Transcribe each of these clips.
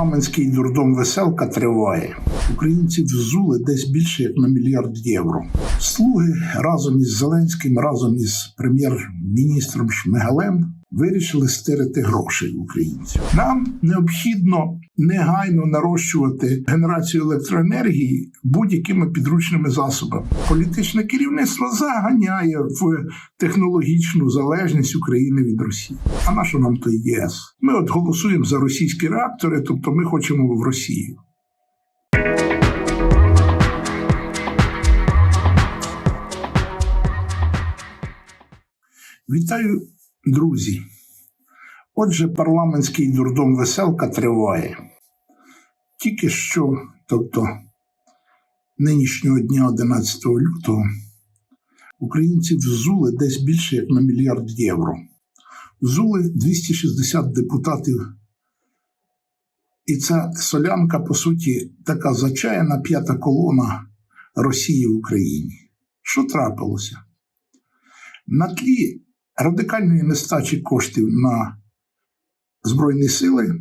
Парламентський дурдом веселка триває. Українці взули десь більше як на мільярд євро. Слуги разом із Зеленським, разом із прем'єр-міністром Шмигалем вирішили стирити грошей українців. Нам необхідно негайно нарощувати генерацію електроенергії будь-якими підручними засобами. Політичне керівництво заганяє в технологічну залежність України від Росії. А на що нам той ЄС? Ми от голосуємо за російські реактори, тобто ми хочемо в Росію. Вітаю, друзі. Отже, парламентський дурдом веселка триває. Тільки що, тобто нинішнього дня 11 лютого, українці взули десь більше як на мільярд євро. Взули 260 депутатів. І ця солянка, по суті, така зачаяна п'ята колона Росії в Україні. Що трапилося? На тлі радикальної нестачі коштів на Збройні сили,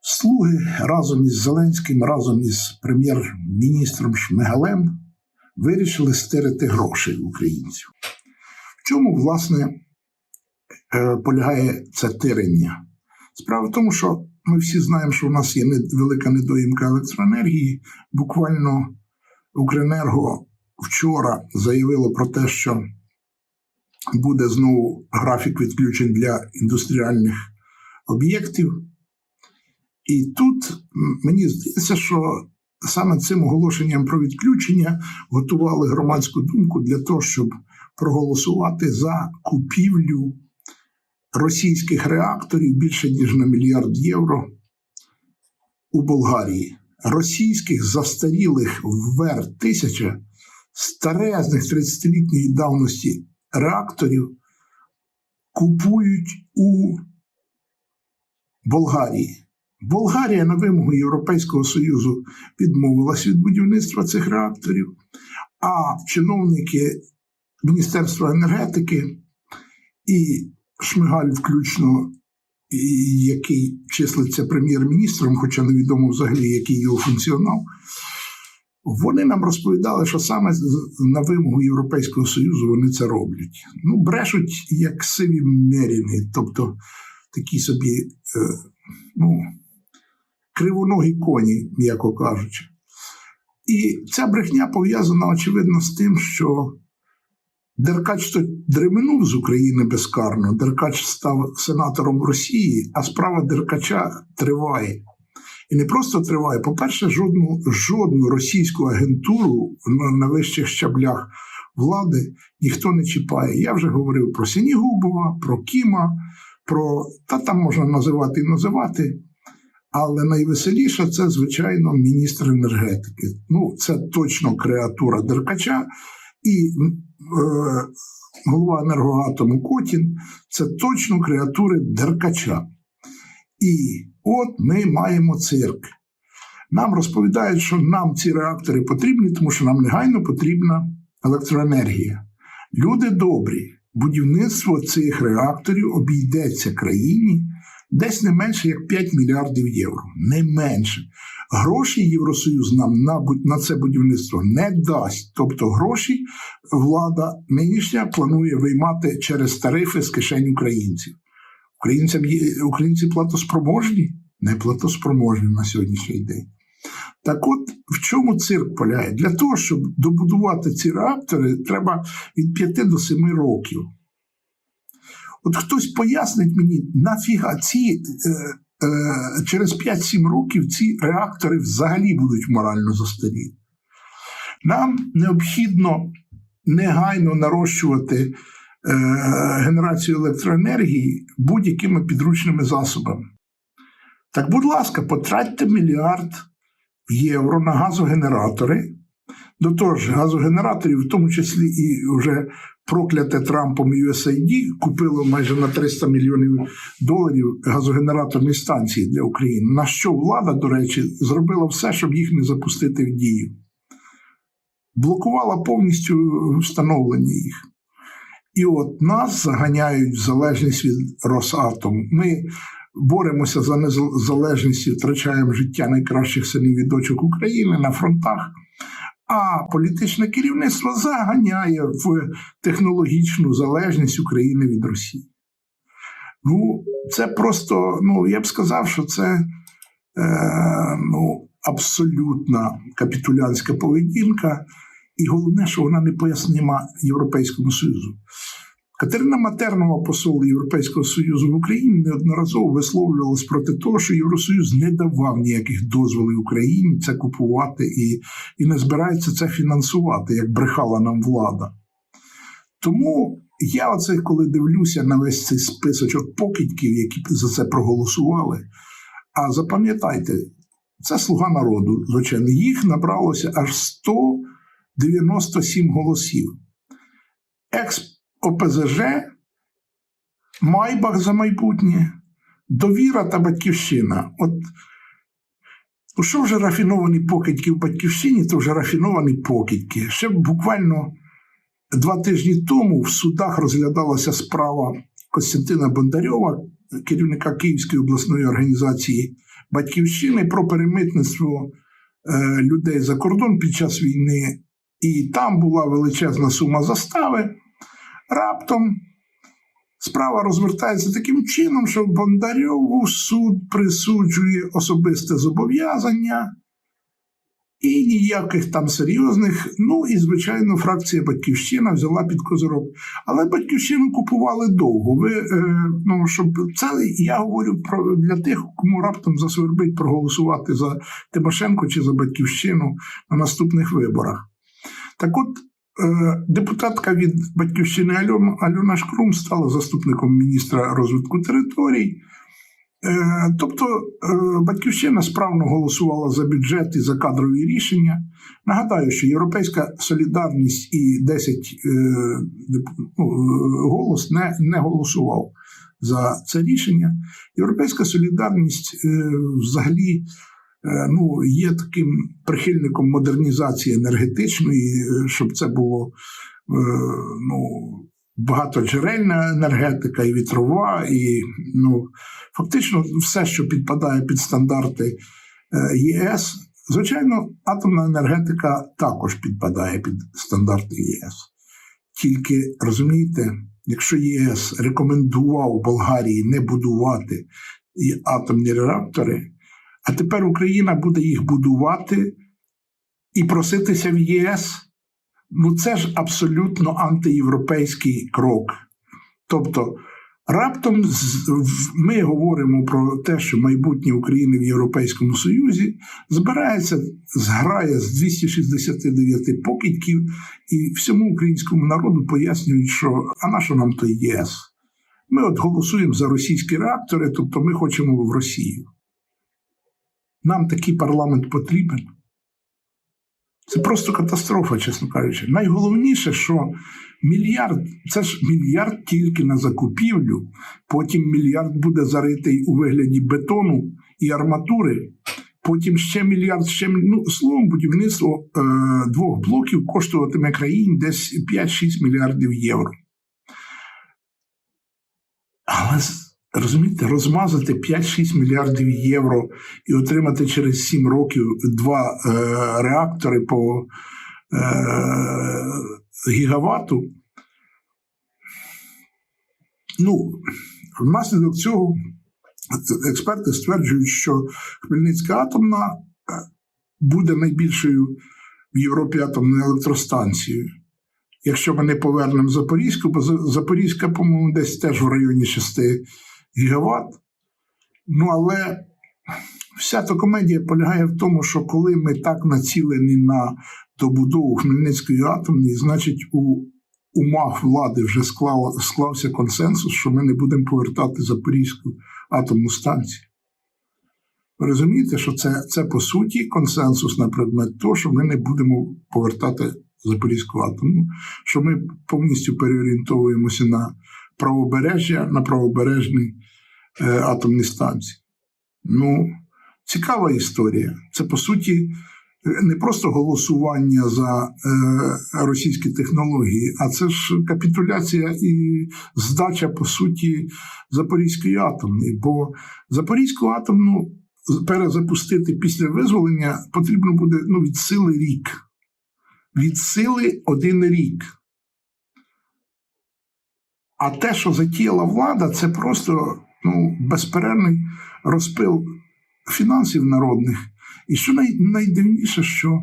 слуги разом із Зеленським, разом із прем'єр-міністром Шмигалем вирішили стирити грошей українців. В чому, власне, е, полягає це тирення? Справа в тому, що ми всі знаємо, що в нас є велика недоїмка електроенергії. Буквально Укренерго вчора заявило про те, що буде знову графік відключень для індустріальних об'єктів. І тут мені здається, що саме цим оголошенням про відключення готували громадську думку для того, щоб проголосувати за купівлю російських реакторів більше ніж на мільярд євро у Болгарії. Російських застарілих вер тисяча старезних 30-літньої давності реакторів купують у Болгарії. Болгарія на вимогу Європейського Союзу відмовилась від будівництва цих реакторів, а чиновники Міністерства енергетики і Шмигаль, включно, який числиться прем'єр-міністром, хоча невідомо взагалі, який його функціонал, вони нам розповідали, що саме на вимогу Європейського Союзу вони це роблять. Ну, брешуть як сиві мерінги, тобто такі собі е, ну, кривоногі коні, м'яко кажучи. І ця брехня пов'язана, очевидно, з тим, що Деркач то дременув з України безкарно. Деркач став сенатором Росії, а справа Деркача триває. І не просто триває. По-перше, жодну жодну російську агентуру на, на вищих щаблях влади ніхто не чіпає. Я вже говорив про Сінігубова, про Кіма, про та там можна називати і називати. Але найвеселіше це, звичайно, міністр енергетики. Ну, це точно креатура Деркача. І е, голова енергоатому Котін це точно креатури Деркача. І от ми маємо цирк. Нам розповідають, що нам ці реактори потрібні, тому що нам негайно потрібна електроенергія. Люди добрі, будівництво цих реакторів обійдеться країні десь не менше як 5 мільярдів євро. Не менше. Гроші Євросоюз нам на на це будівництво не дасть. Тобто гроші влада нинішня планує виймати через тарифи з кишень українців. Українцям є, українці платоспроможні, не платоспроможні на сьогоднішній день. Так от в чому цирк полягає? Для того, щоб добудувати ці реактори, треба від 5 до 7 років. От хтось пояснить мені, нафіга ці е, е, через 5-7 років ці реактори взагалі будуть морально застарілі. Нам необхідно негайно нарощувати генерацію електроенергії будь-якими підручними засобами. Так, будь ласка, потратьте мільярд євро на газогенератори. До того ж, газогенераторів, в тому числі і вже прокляте Трампом USAID, купило майже на 300 мільйонів доларів газогенераторні станції для України. На що влада, до речі, зробила все, щоб їх не запустити в дію. Блокувала повністю встановлення їх. І от нас заганяють в залежність від Росатому. Ми боремося за незалежність і втрачаємо життя найкращих синів і дочок України на фронтах. А політичне керівництво заганяє в технологічну залежність України від Росії. Ну, це просто, ну я б сказав, що це е, ну, абсолютна капітулянська поведінка, і головне, що вона не пояснима Європейському Союзу. Катерина Матернова, посол Європейського Союзу в Україні, неодноразово висловлювалась проти того, що Євросоюз не давав ніяких дозволів Україні це купувати і, і не збирається це фінансувати, як брехала нам влада. Тому я, оце, коли дивлюся на весь цей списочок покидьків, які за це проголосували. А запам'ятайте, це слуга народу, звичайно, їх набралося аж 197 голосів. Екс ОПЗЖ, Майбах за майбутнє, довіра та батьківщина. От що вже рафіновані покидьки в батьківщині, то вже рафіновані покидьки. Ще буквально два тижні тому в судах розглядалася справа Костянтина Бондарьова, керівника Київської обласної організації Батьківщини про перемитництво е, людей за кордон під час війни. І там була величезна сума застави. Раптом справа розвертається таким чином, що Бондарьову суд присуджує особисте зобов'язання і ніяких там серйозних. Ну і, звичайно, фракція Батьківщина взяла під козирок. Але батьківщину купували довго. Ви, е, ну, щоб Це я говорю про для тих, кому раптом засвербить проголосувати за Тимошенко чи за Батьківщину на наступних виборах. Так от. Е, депутатка від батьківщини Альона Шкрум стала заступником міністра розвитку територій. Е, тобто е, Батьківщина справно голосувала за бюджет і за кадрові рішення. Нагадаю, що Європейська солідарність і 10 ну, голос не, не голосував за це рішення. Європейська солідарність взагалі ну, є таким прихильником модернізації енергетичної, е, щоб це було е, ну, багатоджерельна енергетика, і вітрова, і ну, фактично все, що підпадає під стандарти ЄС. Звичайно, атомна енергетика також підпадає під стандарти ЄС. Тільки розумієте, якщо ЄС рекомендував Болгарії не будувати атомні реактори, а тепер Україна буде їх будувати і проситися в ЄС. Ну це ж абсолютно антиєвропейський крок. Тобто, раптом ми говоримо про те, що майбутнє України в Європейському Союзі збирається, зграє з 269 покидьків, і всьому українському народу пояснюють, що а на що нам той ЄС? Ми от голосуємо за російські реактори, тобто ми хочемо в Росію. Нам такий парламент потрібен. Це просто катастрофа, чесно кажучи. Найголовніше, що мільярд це ж мільярд тільки на закупівлю, потім мільярд буде заритий у вигляді бетону і арматури, потім ще мільярд, ще ну, словом, будівництво е, двох блоків коштуватиме країні десь 5-6 мільярдів євро. Але Розумієте, розмазати 5-6 мільярдів євро і отримати через 7 років два е, реактори по е, гігавату. Ну, внаслідок цього експерти стверджують, що Хмельницька атомна е, буде найбільшою в Європі атомною електростанцією. Якщо ми не повернемо Запорізьку, бо Запорізька, по-моєму, десь теж в районі 6 гігават. Ну, але вся та комедія полягає в тому, що коли ми так націлені на добудову Хмельницької атомної, значить, у умах влади вже склав, склався консенсус, що ми не будемо повертати Запорізьку атомну станцію. Ви розумієте, що це, це по суті консенсус на предмет того, що ми не будемо повертати Запорізьку атомну, що ми повністю переорієнтовуємося на правобережжя на правобережній е, атомній станції. Ну, цікава історія. Це по суті не просто голосування за е, російські технології, а це ж капітуляція і здача, по суті, Запорізької атомної. Бо Запорізьку атомну перезапустити після визволення потрібно буде ну, від сили рік. Від сили один рік. А те, що затіяла влада, це просто ну, безперервний розпил фінансів народних. І що най, найдивніше, що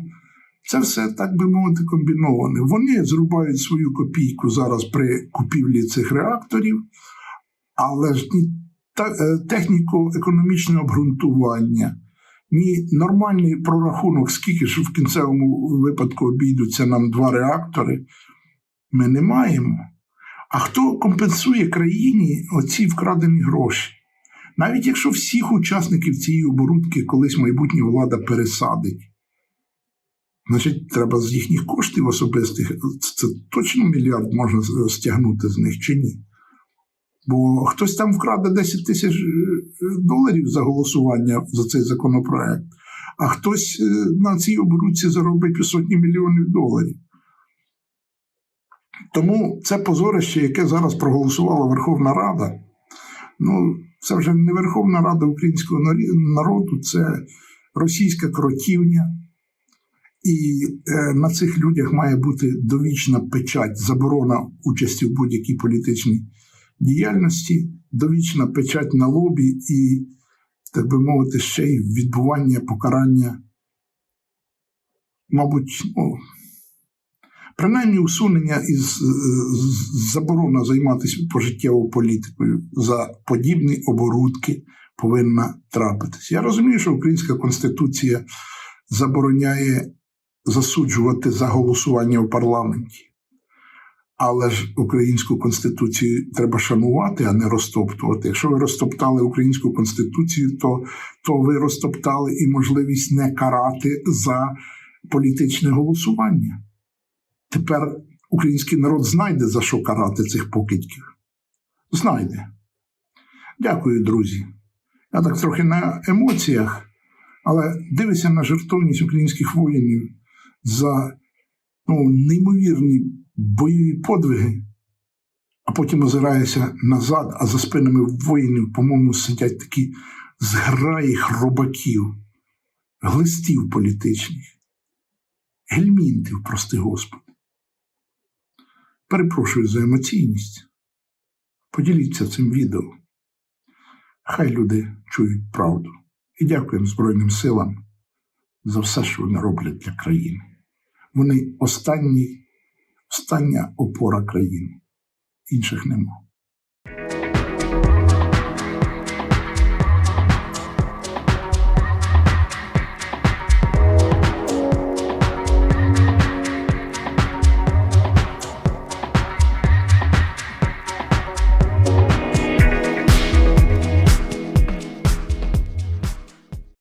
це все, так би мовити, комбіноване. Вони зрубають свою копійку зараз при купівлі цих реакторів, але ж ні е, техніко-економічне обґрунтування, ні нормальний прорахунок, скільки ж в кінцевому випадку обійдуться нам два реактори, ми не маємо. А хто компенсує країні оці вкрадені гроші? Навіть якщо всіх учасників цієї оборудки колись майбутня влада пересадить, значить, треба з їхніх коштів особистих, це точно мільярд можна стягнути з них чи ні. Бо хтось там вкраде 10 тисяч е, доларів за голосування за цей законопроект, а хтось е, на цій оборудці заробить сотні мільйонів доларів. Тому це позорище, яке зараз проголосувала Верховна Рада, ну, це вже не Верховна Рада українського народу, це російська кротівня. І е, на цих людях має бути довічна печать, заборона участі в будь-якій політичній діяльності, довічна печать на лобі і, так би мовити, ще й відбування покарання, мабуть, ну, принаймні усунення із заборона займатися пожиттєвою політикою за подібні оборудки повинна трапитись. Я розумію, що Українська Конституція забороняє засуджувати за голосування в парламенті. Але ж українську конституцію треба шанувати, а не розтоптувати. Якщо ви розтоптали українську конституцію, то то ви розтоптали і можливість не карати за політичне голосування. Тепер український народ знайде за що карати цих покидьків. Знайде. Дякую, друзі. Я так трохи на емоціях, але дивися на жертовність українських воїнів за ну, неймовірні бойові подвиги, а потім озираєшся назад, а за спинами воїнів, по-моєму, сидять такі зграї хробаків, глистів політичних, гельмінтів, прости Господи. Перепрошую за емоційність. Поділіться цим відео. Хай люди чують правду. І дякуємо Збройним силам за все, що вони роблять для країни. Вони останні, остання опора країни. Інших нема.